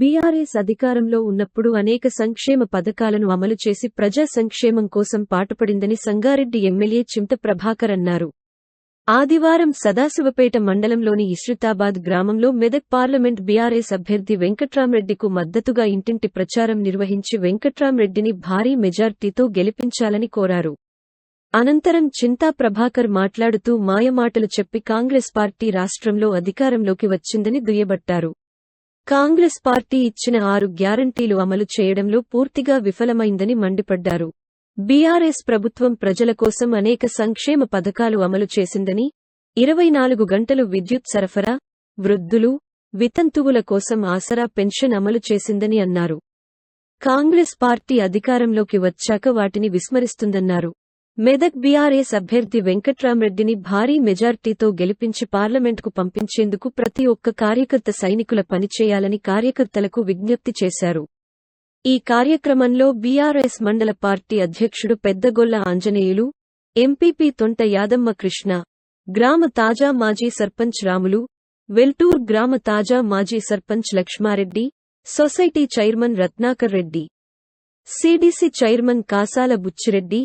BRS అధికారంలో ఉన్నప్పుడు అనేక సంక్షేమ పథకాలను అమలు చేసి ప్రజా సంక్షేమం కోసం పాటుపడిందని సంగారెడ్డి ఎమ్మెల్యే చింత ప్రభాకర్ అన్నారు. ఆదివారం సదాశివపేట మండలంలోని ఇష్రితాబాద్ గ్రామంలో మెదక్ పార్లమెంట్ బీఆర్ఎస్ అభ్యర్థి వెంకట్రామరెడ్డికు మద్దతుగా ఇంటింటి ప్రచారం నిర్వహించి వెంకట్రామరెడ్డిని భారీ మెజార్టీతో గెలిపించాలని కోరారు. అనంతరం చింతా ప్రభాకర్ మాట్లాడుతూ మాయమాటలు చెప్పి కాంగ్రెస్ పార్టీ రాష్ట్రంలో అధికారంలోకి వచ్చిందని దుయ్యబట్టారు. కాంగ్రెస్ పార్టీ ఇచ్చిన ఆరు గ్యారంటీలు అమలు చేయడంలో పూర్తిగా విఫలమైందని మండిపడ్డారు. బీఆర్ఎస్ ప్రభుత్వం ప్రజల కోసం అనేక సంక్షేమ పథకాలు అమలు చేసిందని ఇరవై నాలుగు గంటలు విద్యుత్ సరఫరా వృద్ధులు వితంతువుల కోసం ఆసరా పెన్షన్ అమలు చేసిందని అన్నారు. కాంగ్రెస్ పార్టీ అధికారంలోకి వచ్చాక వాటిని విస్మరిస్తుందన్నారు. మెదక్ బీఆర్ఎస్ అభ్యర్థి వెంకట్రామరెడ్డిని భారీ మెజార్టీతో గెలిపించి పార్లమెంటుకు పంపించేందుకు ప్రతి ఒక్క కార్యకర్త సైనికుల పనిచేయాలని కార్యకర్తలకు విజ్ఞప్తి చేశారు. ఈ కార్యక్రమంలో బీఆర్ఎస్ మండల పార్టీ అధ్యక్షుడు పెద్దగొల్ల ఆంజనేయులు ఎంపీపీ తొంట యాదమ్మ కృష్ణ గ్రామ తాజా మాజీ సర్పంచ్ రాములు వెల్టూర్ గ్రామ తాజా మాజీ sarpanch Lakshmareddy society chairman Ratnakar Reddy CDC chairman Kasala Buchireddy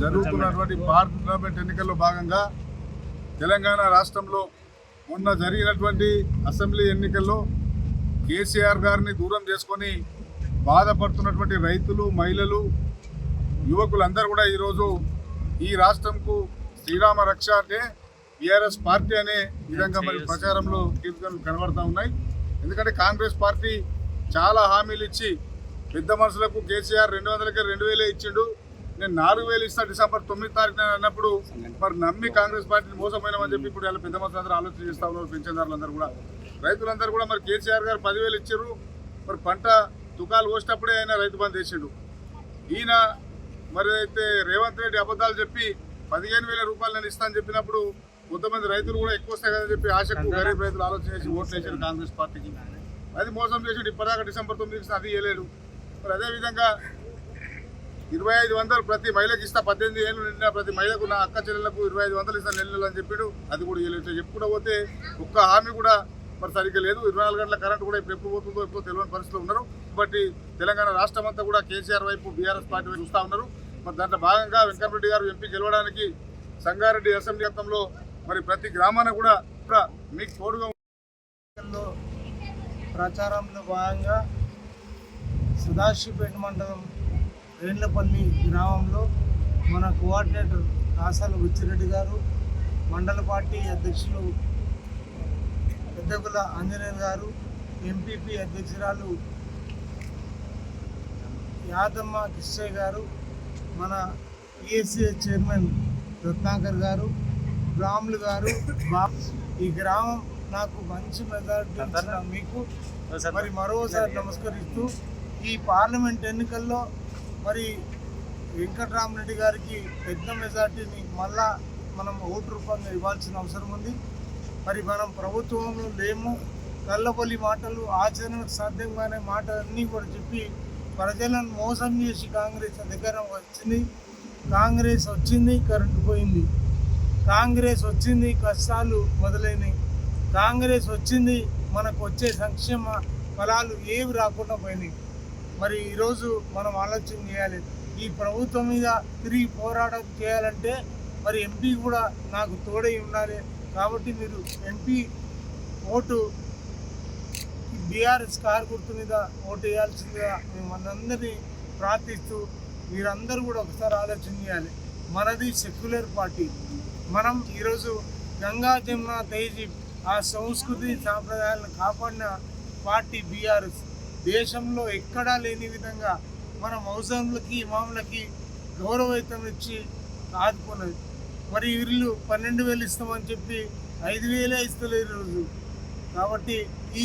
జరుగుతున్నటువంటి పార్లమెంట్ ఎన్నికల్లో భాగంగా తెలంగాణ రాష్ట్రంలో మొన్న జరిగినటువంటి అసెంబ్లీ ఎన్నికల్లో కేసీఆర్ గారిని దూరం చేసుకొని బాధపడుతున్నటువంటి రైతులు మహిళలు యువకులందరూ కూడా ఈరోజు ఈ రాష్ట్రంకు శ్రీరామ రక్ష అంటే బీఆర్ఎస్ పార్టీ అనే విధంగా మరి ప్రచారంలో కీర్తనలు కనబడతా ఉన్నాయి. ఎందుకంటే కాంగ్రెస్ పార్టీ చాలా హామీలు ఇచ్చి పెద్ద మనుషులకు కేసీఆర్ రెండు వందలకి రెండు వేలే ఇచ్చిండు. నేను నాలుగు వేలు ఇస్తా డిసెంబర్ తొమ్మిది తారీఖున అన్నప్పుడు మరి నమ్మి కాంగ్రెస్ పార్టీని మోసపోయినామని చెప్పి ఇప్పుడు ఇలా పెద్ద మనుషులు అందరూ ఆలోచన చేస్తా ఉన్నారు పెన్షన్దారులందరూ కూడా. రైతులందరూ కూడా మరి కేసీఆర్ గారు పదివేలు ఇచ్చారు. మరి పంట తుకాలు పోసినప్పుడే ఆయన రైతు బంధు చేసిండు ఈయన మరి అయితే రేవంత్ రెడ్డి అబద్ధాలు చెప్పి పదిహేను వేల రూపాయలు నేను ఇస్తానని చెప్పినప్పుడు కొంతమంది రైతులు కూడా ఎక్కువ వస్తాయి కదా చెప్పి ఆశకు గరీబ్ రైతులు ఆలోచన చేసి ఓట్లు వేసారు కాంగ్రెస్ పార్టీకి. అది మోసం చేసి ఇప్పటిదాకా డిసెంబర్ తొమ్మిది ఇచ్చిన అది వేయలేడు మరి అదేవిధంగా ఇరవై ఐదు వందలు ప్రతి మహిళకి ఇస్తా పద్దెనిమిది ఏళ్ళు నిండిన ప్రతి మహిళకు నా అక్క చెల్లెలకు ఇరవై ఐదు వందలు ఇస్తా నెలలు అని చెప్పాడు. అది కూడా ఇవ్వలేదు చెప్పుకుంటూ పోతే ఒక్క హామీ కూడా మరి సరిగ్గా లేదు. ఇరవై నాలుగు గంటల కరెంట్ కూడా ఇప్పుడు ఎప్పుడు పోతుందో ఎప్పుడు తెలియని పరిస్థితులు ఉన్నారు. కాబట్టి తెలంగాణ రాష్ట్రం అంతా కూడా కేసీఆర్ వైపు బీఆర్ఎస్ పార్టీ వైపు చూస్తూ ఉన్నారు. మరి దాంట్లో భాగంగా వెంకటరెడ్డి గారు ఎంపీ గెలవడానికి సంగారెడ్డి అసెంబ్లీ గతంలో మరి ప్రతి గ్రామాన కూడా మీకు తోడుగా ప్రచారంలో భాగంగా సదాశివపేట మండలం రేండ్లపల్లి గ్రామంలో మన కోఆర్డినేటర్ కాసాల బుచ్చిరెడ్డి గారు మండల పార్టీ అధ్యక్షులు పెద్దగుల ఆంజనేయులు గారు ఎంపీపీ అధ్యక్షురాలు యాదమ్మ కిష్టయ్య గారు మన పిఎస్సి చైర్మన్ రత్నాకర్ గారు రాములు గారు ఈ గ్రామం నాకు మంచి మెజారిటీ మీకు. మరి మరోసారి నమస్కరిస్తూ ఈ పార్లమెంట్ ఎన్నికల్లో మరి వెంకటరామరెడ్డి గారికి పెద్ద మెజార్టీని మళ్ళా మనం ఓటు రూపంగా ఇవ్వాల్సిన అవసరం ఉంది. మరి మనం ప్రభుత్వంలో లేము. కళ్ళపల్లి మాటలు ఆచరణకు సాధ్యంగానే మాటలన్నీ కూడా చెప్పి ప్రజలను మోసం చేసి కాంగ్రెస్ అధికారం వచ్చింది. కాంగ్రెస్ వచ్చింది కరెంటు పోయింది. కాంగ్రెస్ వచ్చింది కష్టాలు మొదలైనవి కాంగ్రెస్ వచ్చింది మనకు వచ్చే సంక్షేమ ఫలాలు ఏవి రాకుండా పోయినాయి. మరి ఈరోజు మనం ఆలోచన చేయాలి. ఈ ప్రభుత్వం మీద తిరిగి పోరాటం చేయాలంటే మరి ఎంపీ కూడా నాకు తోడై ఉండాలి. కాబట్టి మీరు ఎంపీ ఓటు బీఆర్ఎస్ కారు గుర్తు మీద ఓటు వేయాల్సిందిగా మిమ్మల్ని ప్రార్థిస్తూ మీరందరూ కూడా ఒకసారి ఆలోచన చేయాలి. మనది సెక్యులర్ పార్టీ. మనం ఈరోజు గంగా జమున తేజీ ఆ సంస్కృతి సాంప్రదాయాలను కాపాడిన పార్టీ బీఆర్ఎస్. దేశంలో ఎక్కడా లేని విధంగా మన మౌజంలకి ఇమాములకి గౌరవయుతం ఇచ్చి ఆదుకున్నది. మరి వీళ్ళు పన్నెండు వేలు ఇస్తామని చెప్పి ఐదు వేలే ఇస్తలేరు ఈరోజు కాబట్టి ఈ